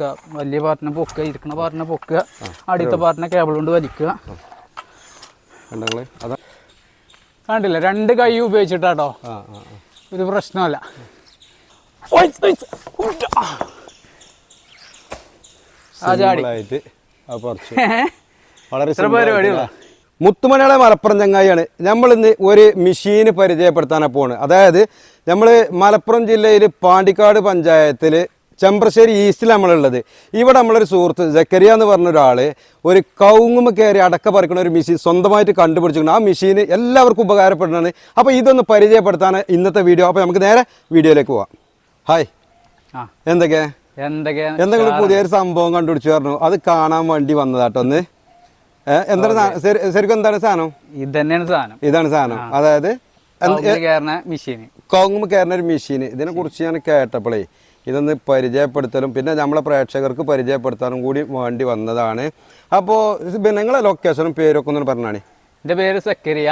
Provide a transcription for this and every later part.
പൊക്കുക. വലിയ പാർട്ടിനെ പൊക്കുക ഇരിക്കുന്ന പാർട്ടിനെ പൊക്കുക അടിയത്തെ പാർട്ടിനെ കേബിൾ കൊണ്ട് വലിക്കുക. കണ്ടില്ല? രണ്ട് കൈ ഉപയോഗിച്ചിട്ടാട്ടോ. ഒരു. ഇത് പ്രശ്നമല്ല പരിപാടിയുള്ളൂ. മലപ്പുറം ചങ്ങായിയാണ്. നമ്മൾ ഇന്ന് ഒരു മെഷീന് പരിചയപ്പെടുത്താനാണ് പോണ്. അതായത് നമ്മൾ മലപ്പുറം ജില്ലയിൽ പാണ്ടിക്കാട് പഞ്ചായത്തിൽ ചെമ്പ്രശ്ശേരി ഈസ്റ്റിൽ നമ്മളുള്ളത്. ഇവിടെ നമ്മളൊരു സുഹൃത്ത് ജക്കരിയ എന്ന് പറഞ്ഞ ഒരാൾ ഒരു കൗങ്ങുമ കയറി അടക്ക പറിക്കുന്ന ഒരു മെഷീൻ സ്വന്തമായിട്ട് കണ്ടുപിടിച്ചിട്ടുണ്ട്. ആ മെഷീൻ എല്ലാവർക്കും ഉപകാരപ്പെടുന്നതാണ്. അപ്പോൾ ഇതൊന്ന് പരിചയപ്പെടുത്താൻ ഇന്നത്തെ വീഡിയോ അപ്പോൾ നമുക്ക് നേരെ വീഡിയോയിലേക്ക് പോവാം. ഹായ് എന്തൊക്കെ? എന്തൊക്കെയാ എന്തെങ്കിലും പുതിയൊരു സംഭവം കണ്ടുപിടിച്ചു പറഞ്ഞു. അത് കാണാൻ വേണ്ടി വന്നതാട്ടോ ഒന്ന്. എന്താണ് ശരിക്കും എന്താണ് സാധനം? ഇത് തന്നെയാണ് സാധനം. ഇതാണ് സാധനം. അതായത് കോങ്ങുമ്പ് കയറുന്ന ഒരു മെഷീൻ ഇതിനെ കുറിച്ച് ഞാൻ കേട്ടപ്പോഴേ ഇതൊന്ന് പരിചയപ്പെടുത്തലും പിന്നെ നമ്മളെ പ്രേക്ഷകർക്ക് പരിചയപ്പെടുത്താനും കൂടി വേണ്ടി വന്നതാണ്. അപ്പോൾ നിങ്ങളെ ലൊക്കേഷനും പേരൊക്കെ ഒന്ന് പറഞ്ഞാണ്? എന്റെ പേര് സക്കരിയ.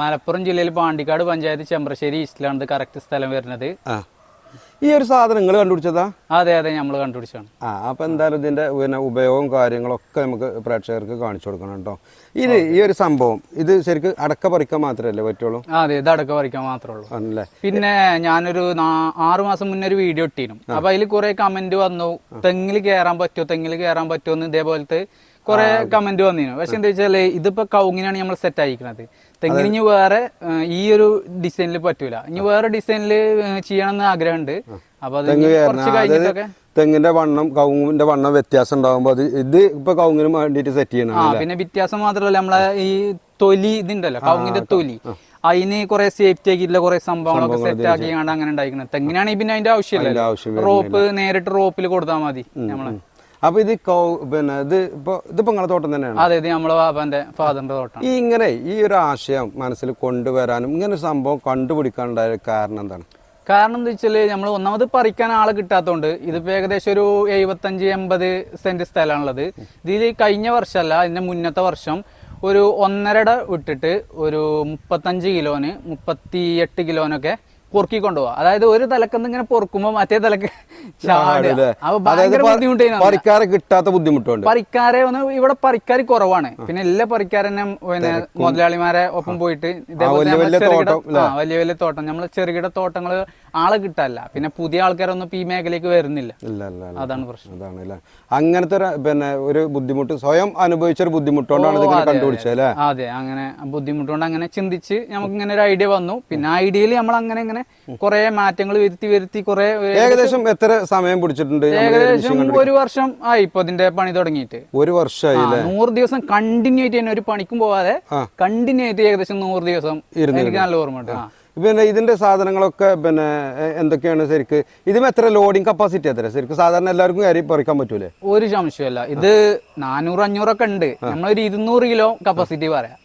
മലപ്പുറം ജില്ലയിൽ പാണ്ടിക്കാട് പഞ്ചായത്ത് ചെമ്പ്രശ്ശേരി ഈസ്റ്റിലാണ് കറക്റ്റ് സ്ഥലം വരുന്നത്. ഈ ഒരു സാധനം നിങ്ങൾ കണ്ടുപിടിച്ചതാ? അതെ അതെ നമ്മൾ കണ്ടുപിടിച്ചാണ് ആ അപ്പോൾ എന്തായാലും ഇതിന്റെ പിന്നെ ഉപയോഗവും കാര്യങ്ങളൊക്കെ നമുക്ക് പ്രേക്ഷകർക്ക് കാണിച്ചു കൊടുക്കണം കേട്ടോ ഇത് ഈ ഒരു സംഭവം ഇത് ശരിക്കും അടക്ക പറിക്കാൻ മാത്രമല്ലേ പറ്റുള്ളൂ? അതെ ഇത് അടക്ക പറിക്കാൻ മാത്രമേ ഉള്ളൂ. ആണല്ലേ? പിന്നെ ഞാനൊരു ആറു ആറ് മാസം മുന്നേ ഒരു വീഡിയോ ഇട്ടിരുന്നു അപ്പൊ അതിൽ കുറെ കമന്റ് വന്നു. തെങ്ങിൽ കയറാൻ പറ്റുമോ തെങ്ങിൽ കയറാൻ പറ്റുമോ എന്ന് ഇതേപോലത്തെ കുറെ കമന്റ് വന്നിരുന്നു പക്ഷെ എന്താ വെച്ചാൽ ഇതിപ്പോ കൗങ്ങിനാണ് നമ്മൾ സെറ്റ് ആയിരിക്കുന്നത് തെങ്ങിന് ഇനി വേറെ ഈ ഒരു ഡിസൈനിൽ പറ്റൂല. ഇനി വേറെ ഡിസൈനിൽ ചെയ്യണം എന്ന് ആഗ്രഹമുണ്ട്. അപ്പൊ അത് ഇനി കുറച്ച് കഴിഞ്ഞിട്ടൊക്കെ തെങ്ങിന്റെ വണ്ണം കൗങ്ങിന്റെ വണ്ണം വ്യത്യാസം ഉണ്ടാകുമ്പോൾ അത് ഇത് ഇപ്പൊ കൗങ്ങിന് വേണ്ടിട്ട് സെറ്റ് ചെയ്യണം ആ പിന്നെ വ്യത്യാസം മാത്രമല്ല നമ്മളെ ഈ തൊലി ഇതുണ്ടല്ലോ കൗങ്ങിന്റെ തൊലി. അതിന് കുറെ സേഫ്റ്റി ആക്കിയിട്ടുള്ള കുറെ സംഭവങ്ങളൊക്കെ സെറ്റ് ആക്കിയാണ് അങ്ങനെ ഉണ്ടായിരിക്കുന്നത് തെങ്ങിനാണെങ്കിൽ പിന്നെ അതിന്റെ ആവശ്യമില്ല റോപ്പ് നേരിട്ട് റോപ്പിൽ കൊടുത്താൽ മതി നമ്മളെ. അപ്പൊ ഇത് കൗ പിന്നെ ഇത് ഇപ്പൊ ഇതിപ്പോ നിങ്ങളെ തോട്ടം തന്നെയാണ്? അതെ ഇത് നമ്മളെ ബാബാന്റെ ഫാദറിന്റെ തോട്ടം. ഈ ഇങ്ങനെ ഈ ഒരു ആശയം മനസ്സിൽ കൊണ്ടുവരാനും ഇങ്ങനെ സംഭവം കണ്ടുപിടിക്കാനുണ്ടായ കാരണം എന്താണ്? കാരണം എന്താ വെച്ചാൽ നമ്മൾ ഒന്നാമത് പറിക്കാൻ ആളെ കിട്ടാത്തതുകൊണ്ട് ഇതിപ്പോ ഏകദേശം ഒരു എഴുപത്തഞ്ച് എൺപത് സെന്റ് സ്ഥലമാണുള്ളത് ഇതിൽ കഴിഞ്ഞ വർഷമല്ല അതിന്റെ മുന്നത്തെ വർഷം ഒരു ഒന്നരട വിട്ടിട്ട് ഒരു മുപ്പത്തഞ്ച് കിലോന് മുപ്പത്തി എട്ട് കിലോനൊക്കെ പൊറുക്കി കൊണ്ടുപോവാ അതായത് ഒരു തലക്കന്ന് ഇങ്ങനെ പൊറുക്കുമ്പോ മറ്റേ തലക്ക് പറിക്കാരെ കിട്ടാത്ത ബുദ്ധിമുട്ടുണ്ട്. പറിക്കാരെ ഒന്ന് ഇവിടെ പറിക്കാർ കുറവാണ്. പിന്നെ എല്ലാ പറിക്കാരനെ പിന്നെ മുതലാളിമാരെ ഒപ്പം പോയിട്ട് തോട്ടം, വലിയ വലിയ തോട്ടം. നമ്മൾ ചെറുകിട തോട്ടങ്ങൾ ആളെ കിട്ടാല്ല പിന്നെ പുതിയ ആൾക്കാരൊന്നും ഇപ്പൊ ഈ മേഖലയ്ക്ക് വരുന്നില്ല. അതാണ് പ്രശ്നം. അതാണ് അല്ലേ അങ്ങനത്തെ പിന്നെ ഒരു ബുദ്ധിമുട്ട് സ്വയം അനുഭവിച്ച ഒരു ബുദ്ധിമുട്ടുകൊണ്ടാണ് ഇതിങ്ങനെ കണ്ടുപിടിച്ചത് അല്ലേ? അതെ. അങ്ങനെ ബുദ്ധിമുട്ടുകൊണ്ട് അങ്ങനെ ചിന്തിച്ച് നമുക്ക് ഇങ്ങനെ ഒരു ഐഡിയ വന്നു. പിന്നെ ഐഡിയയിൽ നമ്മൾ അങ്ങനെ ഇങ്ങനെ കുറെ മാറ്റങ്ങൾ വരുത്തി വരുത്തി കുറെ ഏകദേശം എത്ര സമയം പിടിച്ചിട്ടുണ്ട് ഏകദേശം ഒരു വർഷം ആയി ഇപ്പൊ ഇതിന്റെ പണി തുടങ്ങിയിട്ട്. ഒരു വർഷമായി നൂറ് ദിവസം കണ്ടിന്യൂ ആയിട്ട് തന്നെ ഒരു പണിക്കും പോവാതെ കണ്ടിന്യൂ ആയിട്ട് ഏകദേശം നൂറ് ദിവസം എനിക്ക് നല്ല ഓർമ്മയുണ്ട്. പിന്നെ ഇതിന്റെ സാധനങ്ങളൊക്കെ പിന്നെ എന്തൊക്കെയാണ് ശരിക്ക്? ഇതിന് എത്ര ലോഡിംഗ് കപ്പാസിറ്റി എത്ര ശരിക്കും സാധാരണ എല്ലാവർക്കും കയറി പറിക്കാൻ പറ്റൂലേ? ഒരു സംശയമല്ല ഇത് നാനൂറ് അഞ്ഞൂറൊക്കെ ഉണ്ട്. നമ്മളൊരു ഇരുന്നൂറ് കിലോ കപ്പാസിറ്റി പറയാം.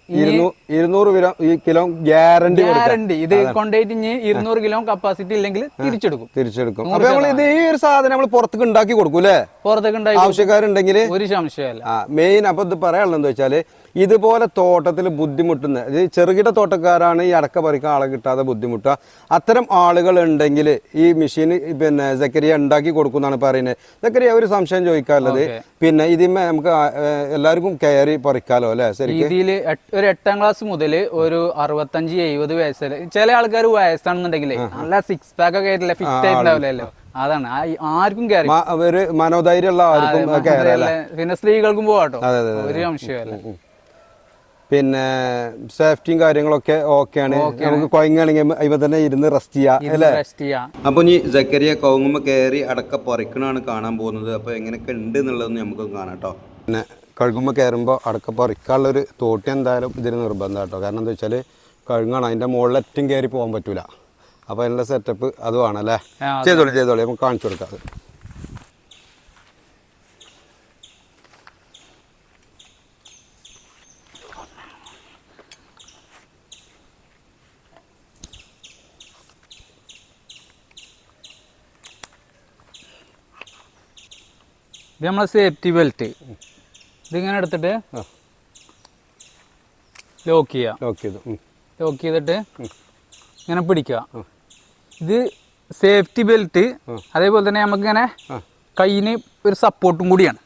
ഇരുന്നൂറ് കിലോ ഈ കിലോ ഗ്യാരണ്ടി ഗ്യാരണ്ടി ഇത് കൊണ്ടുപോയിട്ട് ഇനി ഇരുന്നൂറ് കിലോ കപ്പാസിറ്റി ഇല്ലെങ്കിൽ തിരിച്ചെടുക്കും. തിരിച്ചെടുക്കും. അപ്പൊ നമ്മൾ ഇത് ഈ ഒരു സാധനം നമ്മൾ പുറത്തേക്ക് ഉണ്ടാക്കി കൊടുക്കും അല്ലേ പുറത്തൊക്കെ ആവശ്യക്കാരുണ്ടെങ്കിൽ ഒരു സംശയമല്ല മെയിൻ അപ്പൊ ഇത് പറയാനുള്ളത് എന്താ വെച്ചാൽ ഇതുപോലെ തോട്ടത്തിൽ ബുദ്ധിമുട്ടുന്ന ഇത് ചെറുകിട തോട്ടക്കാരാണ് ഈ അടക്ക പറിക്കാൻ ആളെ കിട്ടാതെ ബുദ്ധിമുട്ടുക. അത്തരം ആളുകൾ ഉണ്ടെങ്കിൽ ഈ മെഷീൻ പിന്നെ സക്കരിയ ഉണ്ടാക്കി കൊടുക്കുന്നാണ് പറയുന്നത്. സക്കരിയ ഒരു സംശയം ചോദിക്കാനുള്ളത്. പിന്നെ ഇതിന്മേ നമുക്ക് എല്ലാവർക്കും കയറി പറിക്കാലോ അല്ലെ? ശരി രീതിയിൽ ഒരു എട്ടാം ക്ലാസ് മുതൽ ഒരു അറുപത്തഞ്ച് എഴുപത് വയസ്സ് ചില ആൾക്കാർ വയസ്സാണെന്നുണ്ടെങ്കിൽ നല്ല സിക്സ് പാക്ക് ഒക്കെ ആയിട്ടില്ല ഫിറ്റ് ആയിട്ടുണ്ടാവില്ലല്ലോ? അതാണ്. ആർക്കും കയറി. ഒരു മനോധൈര്യമുള്ള ആർക്കും പിന്നെ സ്ത്രീകൾക്കും പോവാട്ടോ. ഒരു സംശയമല്ല പിന്നെ സേഫ്റ്റിയും കാര്യങ്ങളൊക്കെ ഓക്കെയാണ്. നമുക്ക് കുഴങ്ങുകയാണെങ്കിൽ ഇവ തന്നെ ഇരുന്ന് റെസ്റ്റ് ചെയ്യാം അല്ലേ? അപ്പൊ അപ്പോൾ ഇനി ജക്കരിയ കവുങ്ങുമ്പോൾ കയറി അടക്ക പറിക്കണാണ് കാണാൻ പോകുന്നത്. അപ്പൊ എങ്ങനെയൊക്കെ ഉണ്ട് എന്നുള്ളത് നമുക്ക് കാണാം കേട്ടോ. പിന്നെ കഴുകുമ്പോൾ കയറുമ്പോൾ അടക്ക പറിക്കാനുള്ളൊരു തോട്ടി എന്തായാലും ഇതിന് നിർബന്ധം കേട്ടോ. കാരണം എന്താ വെച്ചാൽ കഴുങ്ങാണ് അതിന്റെ മുകളിലേറ്റവും കയറി പോകാൻ പറ്റൂല. അപ്പൊ അതിനുള്ള സെറ്റപ്പ് അതുവാണല്ലേ ചെയ്തോളി ചെയ്തോളി. നമുക്ക് കാണിച്ചു കൊടുക്കാം ഇത് നമ്മളെ സേഫ്റ്റി ബെൽറ്റ് ഇതിങ്ങനെ എടുത്തിട്ട്. ലോക്ക് ചെയ്യാം. ലോക്ക് ചെയ്തു. ലോക്ക് ചെയ്തിട്ട് ഇങ്ങനെ പിടിക്കുക. ഇത് സേഫ്റ്റി ബെൽറ്റ് അതേപോലെ തന്നെ നമുക്ക് ഇങ്ങനെ കയ്യിന് ഒരു സപ്പോർട്ടും കൂടിയാണ്.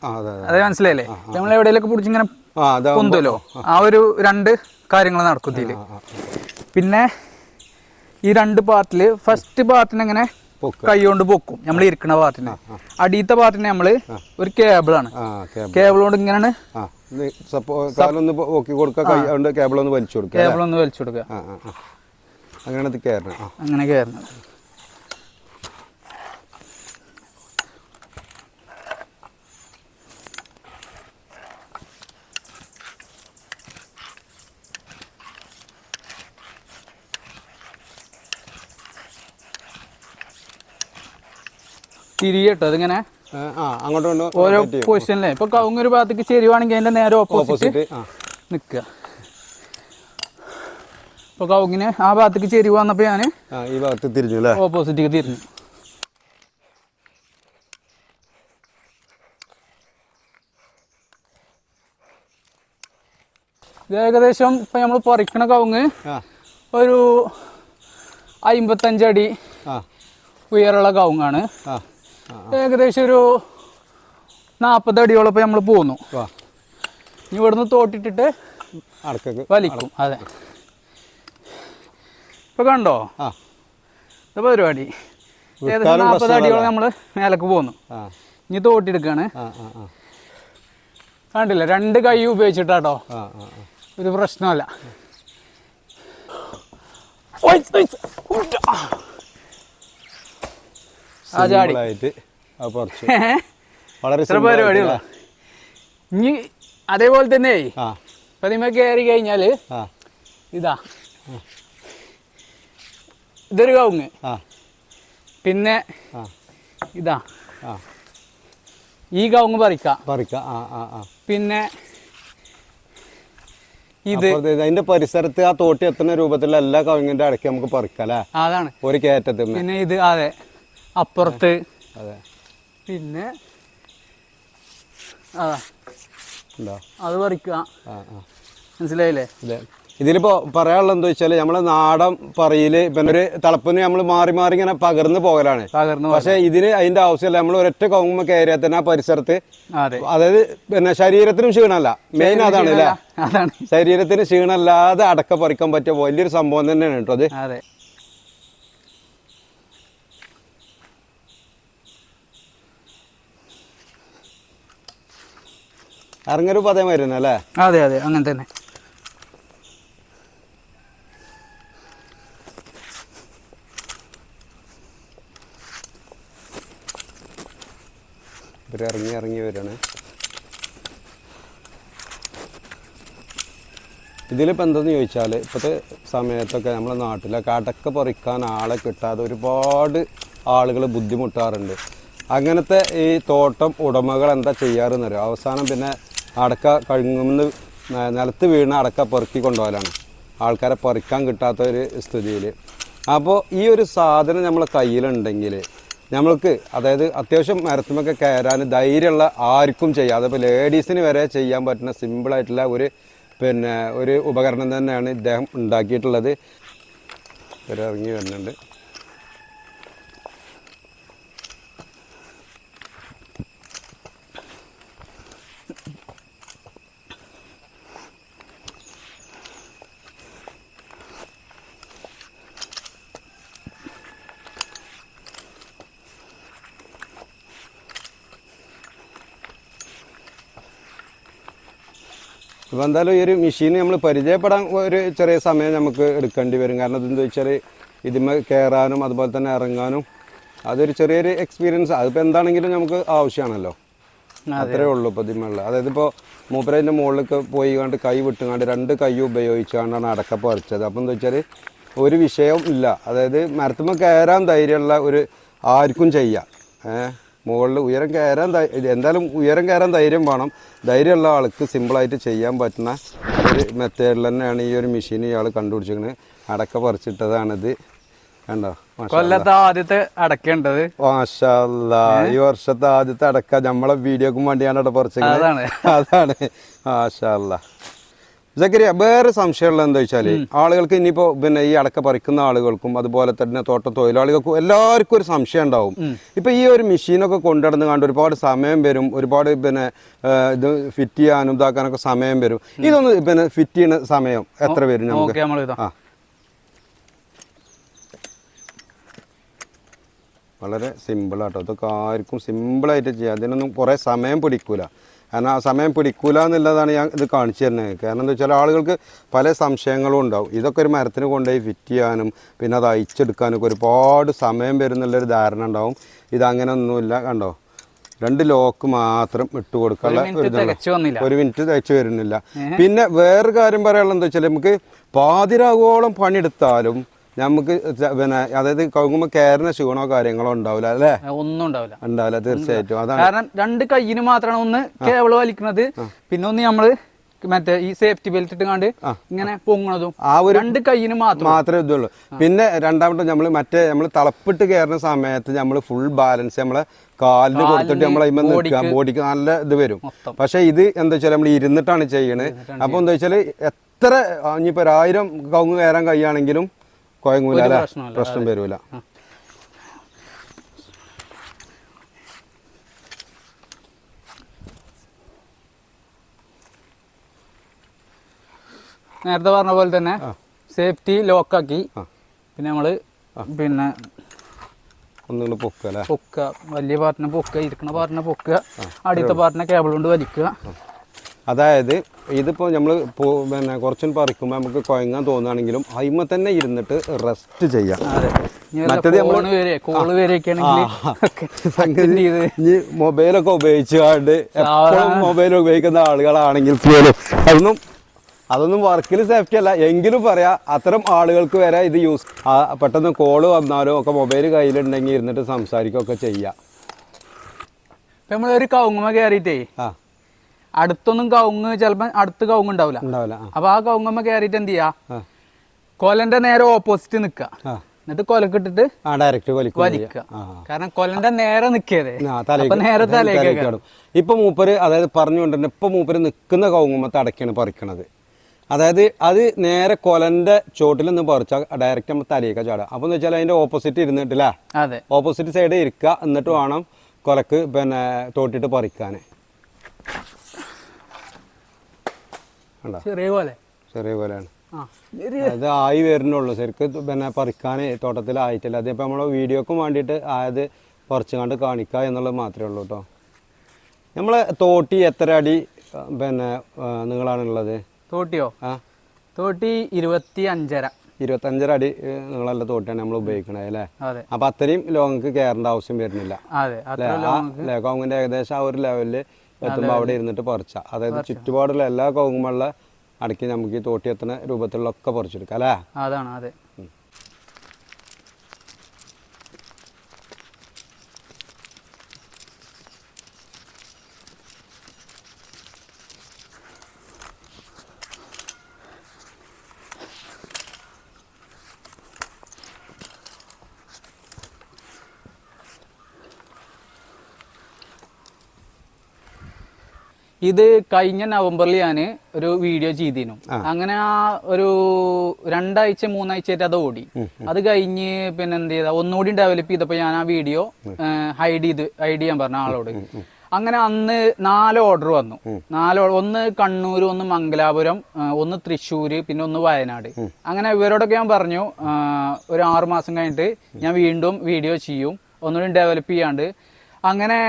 അതെ മനസ്സിലായില്ലേ? നമ്മൾ എവിടെയെങ്കിലും പിടിച്ച് ഇങ്ങനെ പൊന്തല്ലോ ആ. ഒരു രണ്ട് കാര്യങ്ങൾ നടക്കും ഇതിൽ. ആ, ആ. പിന്നെ ഈ രണ്ട് പാർട്ടിൽ ഫസ്റ്റ് പാർട്ടിനെ ഇങ്ങനെ പൊക്കുക. കൈ കൊണ്ട് പൊക്കും. നമ്മൾ ഇരിക്കുന്ന പാർട്ടിനെ അടിയത്തെ പാർട്ടിനെ നമ്മൾ ഒരു കേബിളാണ് ആണ്. കേബിൾ കൊണ്ട് ഇങ്ങനെയാണ് കാലൊന്ന് നോക്കി കൊടുക്കുക കൈ കൊണ്ട് കേബിൾ ഒന്ന് വലിച്ചു കൊടുക്കുക കേബിൾ ഒന്ന് വലിച്ചു കൊടുക്കുക. അങ്ങനെ കയറണം തിരിയട്ടോ അതിങ്ങനെ അങ്ങോട്ട് ഓരോ പൊസിഷനിലെ ഇപ്പൊ കവുങ്ങ് ഒരു ഭാഗത്തേക്ക് ചെരുവാണെങ്കിൽ അതിന്റെ നേരെ ഓപ്പോസിറ്റ് നിൽക്കുക. ഇപ്പൊ കവുങ്ങിന് ആ ഭാഗത്തേക്ക് ചെരുവ് വന്നപ്പോ ഞാൻ ഈ ഭാഗത്ത് തിരിഞ്ഞു അല്ലേ? ഓപ്പോസിറ്റ് തിരിഞ്ഞു. ഇത് ഏകദേശം ഇപ്പൊ നമ്മൾ പറിക്കണ കവുങ്ങ് ഒരു അമ്പത്തഞ്ചടി ഉയരമുള്ള കവുങ്ങാണ് ഏകദേശം ഒരു നാൽപ്പത് അടിയോളം നമ്മൾ പോന്നു. വാ. ഇനി ഇവിടുന്ന് തോട്ടിട്ടിട്ട് വലിക്കും. അതെ. ഇപ്പൊ കണ്ടോ? ഇത് പരിപാടി. ഏകദേശം നാൽപ്പത്. അടിയോളം നമ്മൾ മേലക്ക് പോന്നു. ആ. ഇനി തോട്ടിടുക്കാണ്. കണ്ടില്ല? രണ്ട് കൈ ഉപയോഗിച്ചിട്ടാട്ടോ. ഒരു പ്രശ്നമല്ല. സിമ്പിളായിട്ട് വളരെ ഇനി അതേപോലെ തന്നെ പ്രതിമ കയറി കഴിഞ്ഞാൽ ഇതാ. ഇതൊരു കവുങ്ങ്. പിന്നെ ഇതാ. ഈ കവുങ്ങ് പറിക്ക. പറിക്ക. പിന്നെ ഇത് അതിന്റെ പരിസരത്ത് ആ തോട്ടി എത്തുന്ന രൂപത്തിലുള്ള എല്ലാ കവിങ്ങിന്റെ അടക്കി നമുക്ക് പറിക്കാം അല്ലേ? അതാണ്. ഒരു കയറ്റത്തിൽ പിന്നെ ഇത് അതെ. അപ്പുറത്ത്. പിന്നെ അതാ അത് പറിക്കുക. മനസ്സിലായില്ലേ? ഇതിലിപ്പോ പറയാനുള്ളത് എന്താ വെച്ചാൽ നമ്മളെ നാടൻ പറയിൽ പിന്നെ ഒരു തളപ്പിന് നമ്മൾ മാറി മാറി ഇങ്ങനെ പകർന്നു പോകലാണ്. പക്ഷെ ഇതിന് അതിന്റെ ആവശ്യമില്ല. നമ്മൾ ഒരൊറ്റ കവുങ്ങുമ്പോ കയറിയാൽ തന്നെ ആ പരിസരത്ത് അതെ. അതായത് പിന്നെ ശരീരത്തിനും ക്ഷീണമല്ല. മെയിൻ അതാണ് അല്ലേ അതാണ്. ശരീരത്തിന് ക്ഷീണമല്ലാതെ അടക്ക പറിക്കാൻ പറ്റിയ വലിയൊരു സംഭവം തന്നെയാണ് കേട്ടോ അത്. ഇറങ്ങൊരു അതേമാതിരി തന്നെ അല്ലേ അതെ അതെ അങ്ങനെ തന്നെ. ഇറങ്ങി ഇറങ്ങി വരാണ്. ഇതിലിപ്പോൾ എന്തെന്ന് ചോദിച്ചാൽ ഇപ്പോഴത്തെ സമയത്തൊക്കെ നമ്മുടെ നാട്ടിലൊക്കെ അടക്ക പറിക്കാൻ ആളെ കിട്ടാതെ ഒരുപാട് ആളുകൾ ബുദ്ധിമുട്ടാറുണ്ട്. അങ്ങനത്തെ ഈ തോട്ടം ഉടമകൾ എന്താ ചെയ്യാറെന്നറിയാം അവസാനം പിന്നെ അടക്ക കഴുങ്ങുന്ന നിലത്ത് വീണ അടക്ക പെറുക്കി കൊണ്ടുപോകലാണ്. ആൾക്കാരെ പറിക്കാൻ കിട്ടാത്ത ഒരു സ്ഥിതിയിൽ. അപ്പോൾ ഈ ഒരു സാധനം നമ്മളെ കയ്യിലുണ്ടെങ്കിൽ നമ്മൾക്ക് അതായത് അത്യാവശ്യം മരത്തുമൊക്കെ കയറാൻ ധൈര്യമുള്ള ആർക്കും ചെയ്യാം. അതിപ്പോൾ ലേഡീസിന് വരെ ചെയ്യാൻ പറ്റുന്ന സിമ്പിളായിട്ടുള്ള ഒരു പിന്നെ ഒരു ഉപകരണം തന്നെയാണ് ഇദ്ദേഹം ഉണ്ടാക്കിയിട്ടുള്ളത്. ഇവരിറങ്ങി വരുന്നുണ്ട്. അപ്പോൾ എന്തായാലും ഈ ഒരു മെഷീൻ നമ്മൾ പരിചയപ്പെടാൻ ഒരു ചെറിയ സമയം നമുക്ക് എടുക്കേണ്ടി വരും. കാരണം അതെന്താ വെച്ചാൽ ഇതിന്മേൽ കയറാനും അതുപോലെ തന്നെ ഇറങ്ങാനും അതൊരു ചെറിയൊരു എക്സ്പീരിയൻസ് അതിപ്പോൾ എന്താണെങ്കിലും നമുക്ക് ആവശ്യമാണല്ലോ അത്രേ ഉള്ളൂ ഇപ്പോൾ ഇതിന്മേലുള്ള അതായത് ഇപ്പോൾ മൂപ്പരതിന്റെ മുകളിലൊക്കെ പോയി കണ്ട് കൈ വിട്ടുകൊണ്ട് രണ്ട് കൈ ഉപയോഗിച്ചുകൊണ്ടാണ് അടക്ക പറിച്ചത്. അപ്പം എന്താ വെച്ചാൽ ഒരു വിഷയവും ഇല്ല. അതായത് മരത്തുമ്പോൾ കയറാൻ ധൈര്യമുള്ള ഒരു ആർക്കും ചെയ്യാം. ഏഹ്? മുകളിൽ ഉയരം കയറാൻ എന്തായാലും ഉയരം കയറാൻ ധൈര്യം വേണം. ധൈര്യമുള്ള ആൾക്ക് സിമ്പിളായിട്ട് ചെയ്യാൻ പറ്റുന്ന ഒരു മെത്തേഡിൽ തന്നെയാണ് ഈ ഒരു മെഷീൻ ഇയാൾ കണ്ടുപിടിച്ചിരിക്കുന്നത് അടക്ക പറിച്ചിട്ടതാണിത്. കണ്ടോ? കൊല്ലത്തെ ആദ്യത്തെ അടക്കേണ്ടത് മാഷാല്ലാ ഈ വർഷത്തെ ആദ്യത്തെ അടക്ക നമ്മളെ വീഡിയോക്കും വേണ്ടിയാണ് അവിടെ പറിച്ചത് അതാണ്. അതാണ്. മാഷാല്ലാ സക്കരിയ വേറെ സംശയമുള്ള എന്താ വെച്ചാൽ ആളുകൾക്ക് ഇനിയിപ്പോ പിന്നെ ഈ അടക്ക പറിക്കുന്ന ആളുകൾക്കും അതുപോലെ തന്നെ തോട്ട തൊഴിലാളികൾക്കും എല്ലാവർക്കും ഒരു സംശയം ഉണ്ടാവും. ഇപ്പൊ ഈ ഒരു മെഷീനൊക്കെ കൊണ്ടുനടന്ന് കണ്ട് ഒരുപാട് സമയം വരും ഒരുപാട് പിന്നെ ഇത് ഫിറ്റ് ചെയ്യാനും ഇതാക്കാനൊക്കെ സമയം വരും. ഇതൊന്ന് പിന്നെ ഫിറ്റ് ചെയ്യുന്ന സമയം എത്ര വരും നമുക്ക്? ആ. വളരെ സിമ്പിളാട്ടോ. ഇതൊക്കെ ആർക്കും സിമ്പിളായിട്ട് ചെയ്യാം. അതിനൊന്നും കുറേ സമയം പിടിക്കൂല. കാരണം ആ സമയം പിടിക്കൂല എന്നുള്ളതാണ് ഞാൻ ഇത് കാണിച്ചു തരുന്നത്. കാരണം എന്താ വെച്ചാൽ ആളുകൾക്ക് പല സംശയങ്ങളും ഉണ്ടാവും. ഇതൊക്കെ ഒരു മരത്തിന് കൊണ്ടുപോയി ഫിറ്റ് ചെയ്യാനും പിന്നെ അത് അയച്ചെടുക്കാനൊക്കെ ഒരുപാട് സമയം വരുന്നുള്ളൊരു ധാരണ ഉണ്ടാവും. ഇതങ്ങനെ ഒന്നുമില്ല കണ്ടോ? രണ്ട് ലോക്ക് മാത്രം ഇട്ട് കൊടുക്കാനുള്ള ഒരു മിനിറ്റ് തയ്ച്ചു വരുന്നില്ല. പിന്നെ വേറൊരു കാര്യം പറയാനുള്ളത് എന്താ വെച്ചാൽ നമുക്ക് പാതിരാഗോളം പണിയെടുത്താലും നമുക്ക് പിന്നെ അതായത് കവുങ്ങുമ്പോൾ കയറുന്ന ക്ഷീണോ കാര്യങ്ങളോ ഉണ്ടാവില്ല അല്ലേ? ഒന്നും ഉണ്ടാവില്ല. ഉണ്ടാവില്ല തീർച്ചയായിട്ടും. അതാണ്. കാരണം രണ്ട് കയ്യിന് മാത്രമാണ് ഒന്ന് കേവൾ വലിക്കുന്നത്. പിന്നെ ഒന്ന് നമ്മൾ മറ്റേ ഈ സേഫ്റ്റി ബെൽറ്റ് ഇട്ടുകൊണ്ട് ഇങ്ങനെ പൊങ്ങണതും ആ ഒരു രണ്ട് കയ്യിന് മാത്രം. മാത്രമേ ഇതുള്ളൂ. പിന്നെ രണ്ടാമത്തെ നമ്മൾ മറ്റേ നമ്മൾ തളപ്പിട്ട് കയറുന്ന സമയത്ത് നമ്മൾ ഫുൾ ബാലൻസ് നമ്മളെ കാലിന് കൊടുത്തിട്ട് നമ്മൾ നിൽക്കുക. ബോഡിക്ക് നല്ല ഇത് വരും. പക്ഷെ ഇത് എന്താ വെച്ചാൽ നമ്മൾ ഇരുന്നിട്ടാണ് ചെയ്യണത് അപ്പൊ എന്താ വെച്ചാൽ എത്ര ആ, ഇനിയിപ്പോ ഒരു ആയിരം കവുങ്ങ് കയറാൻ കഴിയുകയാണെങ്കിലും അല്ലേ? പ്രശ്നം വരൂല. നേരത്തെ പറഞ്ഞ പോലെ തന്നെ സേഫ്റ്റി ലോക്കാക്കി. പിന്നെ നമ്മൾ പിന്നെ ഒന്നുകൂടി പൊക്കുക വലിയ പാർട്ടിനെ പൊക്കുക ഇരിക്കണ പാർട്ടിനെ പൊക്കുക അടുത്ത പാർട്ടിനെ കേബിൾ കൊണ്ട് വലിക്കുക. അതായത് ഇതിപ്പോൾ നമ്മൾ പിന്നെ കുറച്ചും പറിക്കുമ്പോൾ നമുക്ക് കുഴങ്ങാൻ തോന്നുകയാണെങ്കിലും അയിമ തന്നെ ഇരുന്നിട്ട് റെസ്റ്റ് ചെയ്യാം. മറ്റേത് ഇനി മൊബൈലൊക്കെ ഉപയോഗിച്ചുകൊണ്ട് എപ്പോഴും മൊബൈൽ ഉപയോഗിക്കുന്ന ആളുകളാണെങ്കിൽ പോലും അതൊന്നും അതൊന്നും വർക്കിൽ സേഫ്റ്റി അല്ല. എങ്കിലും പറയാം അത്തരം ആളുകൾക്ക് വരെ ഇത് യൂസ് പെട്ടെന്ന് കോൾ വന്നാലോ ഒക്കെ മൊബൈൽ കയ്യിലുണ്ടെങ്കിൽ ഇരുന്നിട്ട് സംസാരിക്കുകയൊക്കെ ചെയ്യാം. നമ്മളൊരു കവുങ്ങുമ കയറിയിട്ടേ ആ. അടുത്തൊന്നും കവുങ്ങ് ചിലപ്പോ അടുത്ത് കവുങ്ങ് ഉണ്ടാവില്ല അപ്പൊ ആ കവുങ്ങമ്മ കയറിയിട്ട് എന്ത് ചെയ്യാ. കൊലന്റെ നേരെ ഓപ്പോസിറ്റ് നിക്ക. എന്നിട്ട് കൊലക്കിട്ടിട്ട് ഡയറക്റ്റ് വലിക്കുക കാരണം കൊലന്റെ നേരെ നിക്കതേ. നേരെ തലേക്ക്. ഇപ്പൊ മൂപ്പര് അതായത് പറഞ്ഞുകൊണ്ടിരുന്ന ഇപ്പൊ മൂപ്പര് നിൽക്കുന്ന കവുങ്ങുമ്പത്തെ അടക്കാണ് പറിക്കണത്. അതായത് അത് നേരെ കൊലന്റെ ചോട്ടിൽ നിന്ന് പറിച്ചാൽ ഡയറക്റ്റ് നമ്മൾ തലയിക്ക ചാടുക. അപ്പൊ എന്ന് വെച്ചാൽ അതിന്റെ ഓപ്പോസിറ്റ് ഇരുന്നിട്ടില്ല. ഓപ്പോസിറ്റ് സൈഡ് ഇരിക്കുക എന്നിട്ട് വേണം കൊലക്ക് പിന്നെ തോട്ടിട്ട് പറിക്കാൻ ചെറിയ പോലെ. ചെറിയ പോലെയാണ്. അത് ആയി വരുന്നുള്ളൂ. ശരിക്കും പിന്നെ പറിക്കാൻ തോട്ടത്തിൽ ആയിട്ടില്ല അതിപ്പോൾ നമ്മളെ വീഡിയോക്കും വേണ്ടിട്ട് ആയത് പറിച്ചു കണ്ട് കാണിക്കുക എന്നുള്ളത് മാത്രമേ ഉള്ളൂ കേട്ടോ നമ്മളെ തോട്ടി എത്ര അടി പിന്നെ നിങ്ങളാണുള്ളത്? തോട്ടിയോ? ആ. തോട്ടി ഇരുപത്തി അഞ്ചര ഇരുപത്തഞ്ചര അടി നിങ്ങളല്ല തോട്ടിയാണ് നമ്മൾ ഉപയോഗിക്കണത് അല്ലേ? അപ്പൊ അത്രയും ലോങ്ങക്ക് കയറേണ്ട ആവശ്യം വരുന്നില്ല. അല്ലേ? ആ ഏകദേശം ആ ഒരു ലെവലിൽ എത്തുമ്പോൾ അവിടെ ഇരുന്നിട്ട് പറിച്ച. അതായത് ചുറ്റുപാടുള്ള എല്ലാ കവുങ്ങുമുള്ള അടക്കി നമുക്ക് ഈ തോട്ടി എത്തുന്ന രൂപത്തിലുള്ളൊക്കെ പറിച്ചെടുക്കാം അല്ലേ? അതാണ് അതെ. ഇത് കഴിഞ്ഞ നവംബറിൽ ഞാൻ ഒരു വീഡിയോ ചെയ്തിരുന്നു. അങ്ങനെ ആ ഒരു രണ്ടാഴ്ച മൂന്നാഴ്ചയായിട്ട് അത് ഓടി. അത് കഴിഞ്ഞ് പിന്നെ എന്ത് ചെയ്താ ഒന്നുകൂടി ഡെവലപ്പ് ചെയ്തപ്പോൾ ഞാൻ ആ വീഡിയോ ഹൈഡ് ചെയ്ത് ഹൈഡ് ചെയ്യാൻ പറഞ്ഞ ആളോട്. അങ്ങനെ അന്ന് നാല് ഓർഡർ വന്നു. നാല് ഒന്ന് കണ്ണൂർ ഒന്ന് മംഗലാപുരം ഒന്ന് തൃശ്ശൂര് പിന്നെ ഒന്ന് വയനാട്. അങ്ങനെ ഇവരോടൊക്കെ ഞാൻ പറഞ്ഞു ഒരു ആറു മാസം കഴിഞ്ഞിട്ട് ഞാൻ വീണ്ടും വീഡിയോ ചെയ്യും. ഒന്നുകൂടി ഡെവലപ്പ് ചെയ്യാണ്ട്. അങ്ങനെ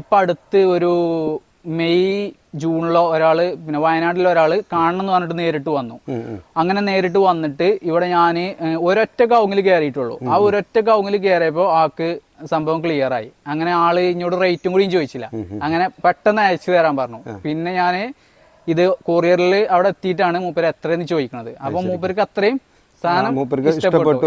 ഇപ്പൊ അടുത്ത് ഒരു മെയ് ജൂണിലോ ഒരാൾ പിന്നെ വയനാട്ടിലോ ഒരാൾ കാണണം എന്ന് പറഞ്ഞിട്ട് നേരിട്ട് വന്നു. അങ്ങനെ നേരിട്ട് വന്നിട്ട് ഇവിടെ ഞാൻ ഒരൊറ്റ കൗങ്ങിൽ കയറിയിട്ടുള്ളൂ ആ ഒരൊറ്റ കൗങ്ങിൽ കയറിയപ്പോൾ ആൾക്ക് സംഭവം ക്ലിയർ ആയി. അങ്ങനെ ആൾ ഇങ്ങോട്ട് റേറ്റും കൂടിയും ചോദിച്ചില്ല. അങ്ങനെ പെട്ടെന്ന് അയച്ചു തരാൻ പറഞ്ഞു. പിന്നെ ഞാൻ ഇത് കൊറിയറിൽ അവിടെ എത്തിയിട്ടാണ് മൂപ്പര് എത്രയെന്ന് ചോദിക്കുന്നത് അപ്പൊ മൂപ്പർക്ക് അത്രയും സാധനം മൂപ്പർക്ക് ഇഷ്ടപ്പെട്ടു.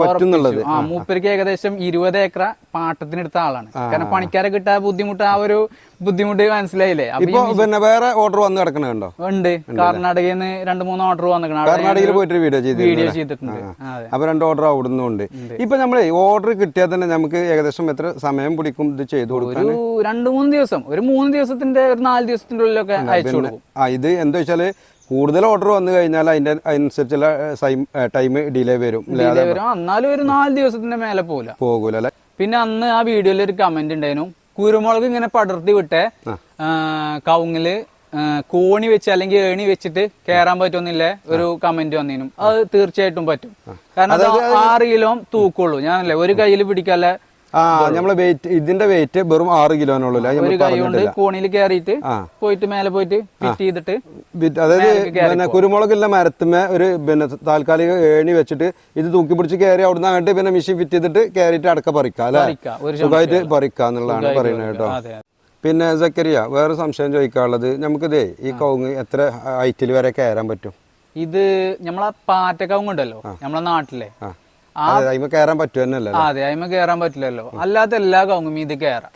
പറ്റുന്നുള്ളത് ആ മൂപ്പർക്ക് ഏകദേശം ഇരുപത് ഏക്കർ പാട്ടത്തിനെടുത്ത ആളാണ്. കാരണം പണിക്കാരെ കിട്ടാ ബുദ്ധിമുട്ട് ആ ഒരു ബുദ്ധിമുട്ട് മനസ്സിലായില്ലേ? അപ്പൊ ഇപ്പൊ പിന്നെ വേറെ ഓർഡർ വന്ന് കിടക്കണുണ്ടോ ഉണ്ട്. കർണാടകയിൽ നിന്ന് രണ്ട് മൂന്ന് ഓർഡർ വന്നിട്ടുണ്ട്. കർണാടകയിൽ പോയിട്ട് വീഡിയോ ചെയ്തു വീഡിയോ ചെയ്തിട്ടുണ്ട്. അപ്പൊ രണ്ട് ഓർഡർ അവിടുന്ന് ഉണ്ട്. ഇപ്പൊ നമ്മളെ ഓർഡർ കിട്ടിയാൽ തന്നെ നമുക്ക് ഏകദേശം എത്ര സമയം പിടിക്കും ഇത് ചെയ്തു കൊടുക്കാൻ? ഒരു രണ്ട് മൂന്ന് ദിവസം. ഒരു മൂന്ന് ദിവസത്തിന്റെ ഒരു നാല് ദിവസത്തിന്റെ ഉള്ളിലൊക്കെ അയച്ചു കൊടുക്കും. ആ ഇത് എന്താ വെച്ചാൽ കൂടുതൽ ഓർഡർ വന്നു കഴിഞ്ഞാൽ അതിന്റെ അനുസരിച്ചുള്ള ടൈം ഡിലേ വരും. വരും. എന്നാലും ഒരു നാല് ദിവസത്തിന്റെ മേലെ പോകില്ല പോകൂല അല്ലെ? പിന്നെ അന്ന് ആ വീഡിയോയിൽ ഒരു കമന്റ് ഉണ്ടായിരുന്നു. കുരുമുളക് ഇങ്ങനെ പടർത്തി വിട്ടേ കവുങ്ങിൽ കോണി വെച്ച് അല്ലെങ്കിൽ ഏണി വെച്ചിട്ട് കേറാൻ പറ്റുമെന്നില്ല ഒരു കമന്റ് വന്നിനും. അത് തീർച്ചയായിട്ടും പറ്റും. കാരണം അത് ആറ് കിലോ തൂക്കുള്ളൂ. ഞാനല്ലേ ഒരു കയ്യിൽ പിടിക്കാല്ല ആ നമ്മളെ വെയിറ്റ് ഇതിന്റെ വെയിറ്റ് വെറും ആറ് കിലോനുള്ളൂ കോണിയിൽ കയറിയിട്ട് പോയിട്ട് മേലെ പോയിട്ട് ഫിറ്റ് ചെയ്തിട്ട് അതായത് പിന്നെ കുരുമുളകുള്ള മരത്തുമേ ഒരു പിന്നെ താൽക്കാലിക ഏണി വെച്ചിട്ട് ഇത് തൂക്കി പിടിച്ച് കയറി അവിടുന്ന് അങ്ങോട്ട് പിന്നെ മെഷീൻ ഫിറ്റ് ചെയ്തിട്ട് കയറിയിട്ട് അടക്ക പറിക്കാം അല്ലെ? സുഖമായിട്ട് പറിക്കാം എന്നുള്ളതാണ് പറയുന്നത് കേട്ടോ. പിന്നെ സക്കരിയ വേറെ സംശയം ചോദിക്കാനുള്ളത്. നമുക്കിതേ ഈ കവുങ്ങ് എത്ര ഹൈറ്റിൽ വരെ കയറാൻ പറ്റും? ഇത് നമ്മളെ പാറ്റ ഉണ്ടല്ലോ നമ്മളെ നാട്ടിലെ അതെ കയറാൻ പറ്റില്ലല്ലോ. അല്ലാത്ത എല്ലാ കവുങ്ങും ഇത് കയറാം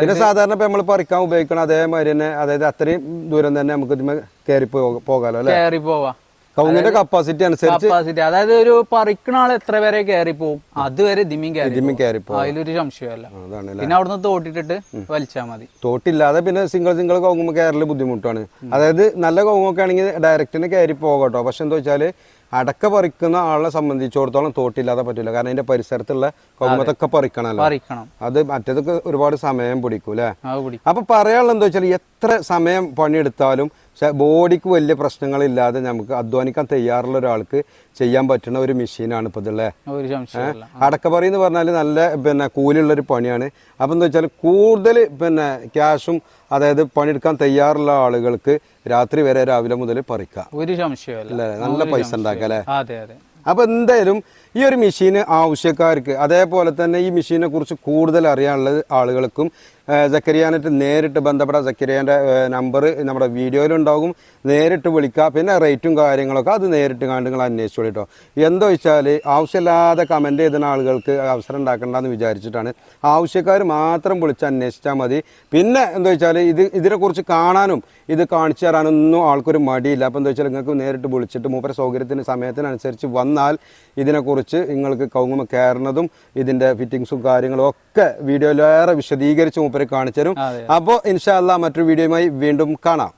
പിന്നെ സാധാരണ ഇപ്പൊ നമ്മൾ പറിക്കാൻ ഉപയോഗിക്കണം അതേമാതിരി തന്നെ അതായത് അത്രയും ദൂരം തന്നെ നമുക്ക് ഇതിമ കയറി പോകാലോ അല്ലെ? കേറി പോവാ. കവുങ്ങിന്റെ കപ്പാസിറ്റി അനുസരിച്ച് കപ്പാസിറ്റി അതായത് ഒരു പറിക്കണ ആൾ എത്ര വരെ കയറി പോവും? അതുവരെ ദിമ്മിയും കയറി പോകും കയറി. അതിലൊരു സംശയമല്ല പിന്നെ അവിടുന്ന് തോട്ടിട്ടിട്ട് വലിച്ചാ മതി. തോട്ടില്ലാതെ പിന്നെ സിംഗിൾ സിംഗിൾ കവുങ്ങുമ്പോൾ കയറൽ ബുദ്ധിമുട്ടാണ്. അതായത് നല്ല കവുങ്ങൊക്കെ ആണെങ്കിൽ ഡയറക്റ്റിന് കയറി പോകട്ടോ. പക്ഷെ എന്താ വെച്ചാൽ അടക്ക പറിക്കുന്ന ആളെ സംബന്ധിച്ചിടത്തോളം തോട്ടില്ലാതെ പറ്റില്ല കാരണം അതിന്റെ പരിസരത്തുള്ള കൊമ്പത്തൊക്കെ പറിക്കണല്ലോ. പറിക്കണം. അത് മറ്റേതൊക്കെ ഒരുപാട് സമയം പിടിക്കും. അല്ലേ അപ്പൊ പറയാനുള്ളത് എന്താ വെച്ചാൽ എത്ര സമയം പണിയെടുത്താലും ശ- ബോഡിക്ക് വലിയ പ്രശ്നങ്ങളില്ലാതെ നമുക്ക് അധ്വാനിക്കാൻ തയ്യാറുള്ള ഒരാൾക്ക് ചെയ്യാൻ പറ്റുന്ന ഒരു മെഷീനാണ് ഇപ്പൊ ഇതുള്ള. അടക്കപ്പറി എന്ന് പറഞ്ഞാൽ നല്ല പിന്നെ കൂലിയുള്ള ഒരു പണിയാണ്. അപ്പം എന്താ വെച്ചാൽ കൂടുതൽ പിന്നെ ക്യാഷും അതായത് പണിയെടുക്കാൻ തയ്യാറുള്ള ആളുകൾക്ക് രാത്രി വരെ രാവിലെ മുതൽ പറിക്കാം. ഒരു സംശയമല്ല നല്ല പൈസ ഉണ്ടാക്കാം അല്ലേ? അപ്പൊ എന്തായാലും ഈ ഒരു മെഷീന് ആവശ്യക്കാർക്ക് അതേപോലെ തന്നെ ഈ മെഷീനെ കുറിച്ച് കൂടുതൽ അറിയാനുള്ള ആളുകൾക്കും ജക്കരിയാനായിട്ട് നേരിട്ട് ബന്ധപ്പെടാം ജക്കരിയാന്റെ നമ്പർ നമ്മുടെ വീഡിയോയിലുണ്ടാകും നേരിട്ട് വിളിക്കുക പിന്നെ റേറ്റും കാര്യങ്ങളൊക്കെ അത് നേരിട്ട് കണ്ട് നിങ്ങൾ അന്വേഷിച്ചോളൂ കേട്ടോ എന്താ വെച്ചാൽ ആവശ്യമില്ലാതെ കമന്റ് ചെയ്തുന്ന ആളുകൾക്ക് അവസരം ഉണ്ടാക്കണ്ടെന്ന് വിചാരിച്ചിട്ടാണ്. ആവശ്യക്കാർ മാത്രം വിളിച്ച് അന്വേഷിച്ചാൽ മതി. പിന്നെ എന്താ വെച്ചാൽ ഇത് ഇതിനെക്കുറിച്ച് കാണാനും ഇത് കാണിച്ചു തരാനൊന്നും ആൾക്കൊരു മടിയില്ല. അപ്പോൾ എന്താ വെച്ചാൽ നിങ്ങൾക്ക് നേരിട്ട് വിളിച്ചിട്ട് മൂപ്പര സൗകര്യത്തിന് സമയത്തിനനുസരിച്ച് വന്നാൽ ഇതിനെക്കുറിച്ച് നിങ്ങൾക്ക് കൗങ്ങുമ കയറുന്നതും ഇതിന്റെ ഫിറ്റിങ്സും കാര്യങ്ങളും ഒക്കെ വീഡിയോയിലേറെ വിശദീകരിച്ച് മൂപ്പരെ കാണിച്ചു തരും. അപ്പോൾ ഇൻഷാല്ല മറ്റൊരു വീഡിയോയുമായി വീണ്ടും കാണാം